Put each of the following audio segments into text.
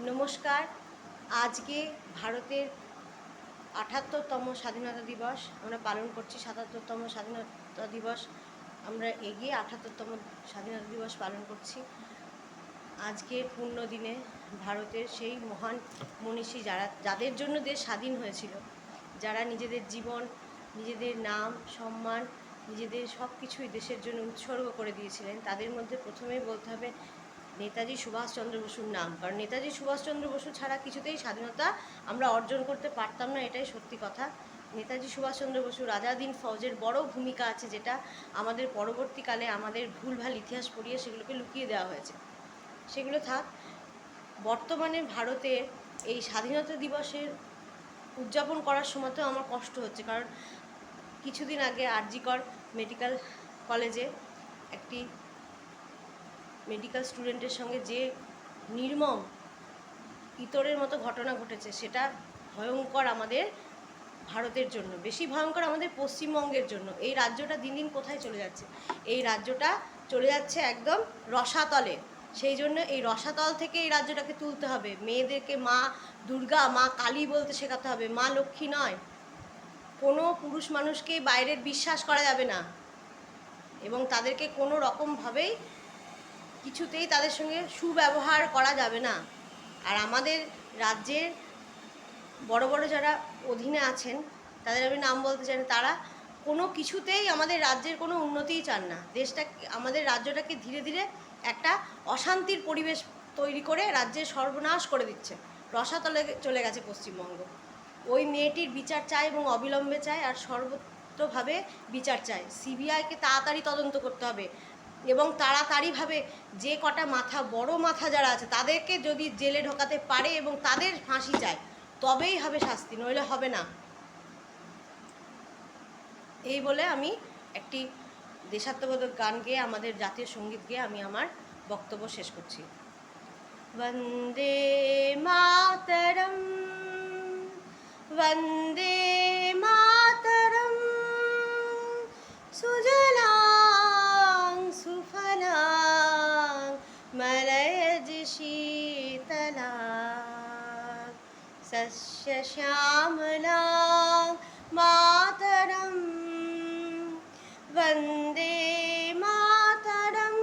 নমস্কার। আজকে ভারতের আঠাত্তরতম স্বাধীনতা দিবস। আমরা পালন করছি সাতাত্তরতম স্বাধীনতা দিবস। আমরা এগিয়ে আঠাত্তরতম স্বাধীনতা দিবস পালন করছি। আজকে পূর্ণ দিনে ভারতের সেই মহান মনীষী যারা, যাদের জন্য দেশ স্বাধীন হয়েছিল, যারা নিজেদের জীবন, নিজেদের নাম, সম্মান, নিজেদের সব কিছুই দেশের জন্য উৎসর্গ করে দিয়েছিলেন, তাদের মধ্যে প্রথমেই বলতে হবে নেতাজি সুভাষচন্দ্র বসুর নাম। কারণ নেতাজি সুভাষচন্দ্র বসু ছাড়া কিছুতেই স্বাধীনতা আমরা অর্জন করতে পারতাম না, এটাই সত্যি কথা। নেতাজি সুভাষচন্দ্র বসু রাজাদিন ফৌজের বড় ভূমিকা আছে যেটা আমাদের পরবর্তীকালে আমাদের ভুলভাল ইতিহাস পড়িয়ে সেগুলোকে লুকিয়ে দেওয়া হয়েছে। সেগুলো থাক, বর্তমানে ভারতের এই স্বাধীনতা দিবসের উদযাপন করার সময়তেও আমার কষ্ট হচ্ছে। কারণ কিছুদিন আগে আরজিকর মেডিকেল কলেজে একটি মেডিকেল স্টুডেন্টের সঙ্গে যে নির্মম ইতরের মতো ঘটনা ঘটেছে, সেটা ভয়ঙ্কর আমাদের ভারতের জন্য, বেশি ভয়ঙ্কর আমাদের পশ্চিমবঙ্গের জন্য। এই রাজ্যটা দিন দিন কোথায় চলে যাচ্ছে? এই রাজ্যটা চলে যাচ্ছে একদম রসাতলে। সেই জন্য এই রসাতল থেকে এই রাজ্যটাকে তুলতে হবে। মেয়েদেরকে মা দুর্গা, মা কালী বলতে শেখাতে হবে। মা লক্ষ্মী নয়। কোনো পুরুষ মানুষকে বাইরের বিশ্বাস করা যাবে না। এবং তাদেরকে কোনো রকমভাবেই কিছুতেই তাদের সঙ্গে সুব্যবহার করা যাবে না। আর আমাদের রাজ্যের বড় বড় যারা অধীনে আছেন, তাদের আমি নাম বলতে চাই তারা কোনো কিছুতেই আমাদের রাজ্যের কোনো উন্নতিই চান না। দেশটা আমাদের রাজ্যটাকে ধীরে ধীরে একটা অশান্তির পরিবেশ তৈরি করে রাজ্যের সর্বনাশ করে দিচ্ছে। রসাতলে চলে গেছে পশ্চিমবঙ্গ। ওই মেয়েটির বিচার চায় এবং অবিলম্বে চায় আর সর্বত্রভাবে বিচার চায়। সিবিআইকে তাড়াতাড়ি তদন্ত করতে হবে। এবং তাড়াতাড়িভাবে যে কটা মাথা, বড় মাথা যারা আছে, তাদেরকে যদি জেলে ঢোকাতে পারে এবং তাদের ফাঁসি চায়, তবেই হবে শাস্তি, নইলে হবে না। এই বলে আমি একটি দেশাত্মবোধক গান গেয়ে, আমাদের জাতীয় সংগীত গেয়ে আমি আমার বক্তব্য শেষ করছি। বন্দে মাতরম, বন্দে सस्यश्यामला मातरं वन्दे मातरं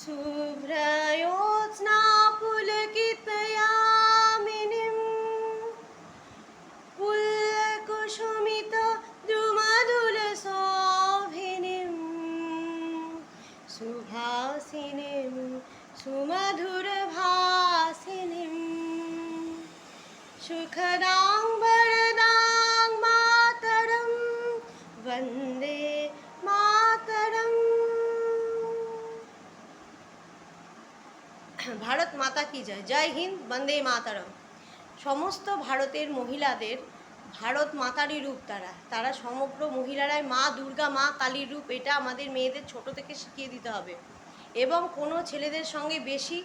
शुभ्रयोत्स्नापुलकितयामिनीं पुल्लकुसुमितद्रुमधुलशोभिनीं सुभासिनीं सुमधु सुखदां वरदां मातरं वन्दे মাতরম ভারত মাতা কি জয় জয় হিন্দ বন্দে মাতারম সমস্ত ভারতের মহিলাদের ভারত মাতারই রূপ তারা তারা সমগ্র মহিলারাই মা দুর্গা মা কালীর রূপ এটা আমাদের মেয়েদের ছোট থেকে শিখিয়ে দিতে হবে এবং কোনো ছেলেদের সঙ্গে বেশি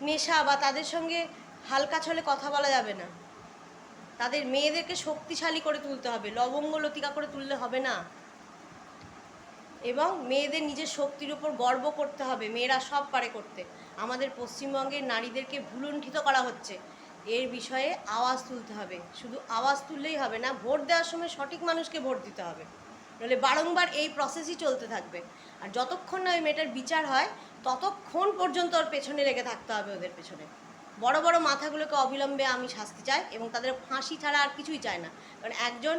মেশা বা তাদের সঙ্গে হালকা ছলে কথা বলা যাবে না। তাদের মেয়েদেরকে শক্তিশালী করে তুলতে হবে, লবঙ্গ লতিকা করে তুললে হবে না। এবং মেয়েদের নিজের শক্তির উপর গর্ব করতে হবে, মেয়েরা সব পারে করতে। আমাদের পশ্চিমবঙ্গের নারীদেরকে ভুলুণ্ঠিত করা হচ্ছে। এর বিষয়ে আওয়াজ তুলতে হবে, শুধু আওয়াজ তুললেই হবে না, ভোট দেওয়ার সময় সঠিক মানুষকে ভোট দিতে হবে। নাহলে বারংবার এই প্রসেসই চলতে থাকবে। আর যতক্ষণ না ওই মেয়েটার বিচার হয়, ততক্ষণ পর্যন্ত ওর পেছনে লেগে থাকতে হবে ওদের পেছনে। বড় বড় মাথাগুলোকে অবিলম্বে আমি শাস্তি চাই এবং তাদের ফাঁসি ছাড়া আর কিছুই চায় না। কারণ একজন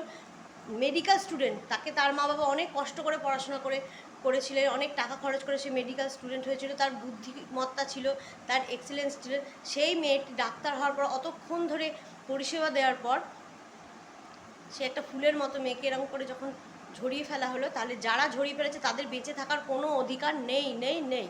মেডিকেল স্টুডেন্ট তাকে তার মা বাবা অনেক কষ্ট করে পড়াশোনা করে, করেছিলেন, অনেক টাকা খরচ করে সে মেডিকেল স্টুডেন্ট হয়েছিল, তার বুদ্ধিমত্তা ছিল, তার এক্সেলেন্স ছিল, সেই মেয়েটি ডাক্তার হওয়ার পর, অতক্ষণ ধরে পরিষেবা দেওয়ার পর, সে একটা ফুলের মতো মেয়েকে এরকম করে যখন ঝরিয়ে ফেলা হলো, তাহলে যারা ঝরিয়ে ফেলেছে তাদের বেঁচে থাকার কোনো অধিকার নেই নেই নেই।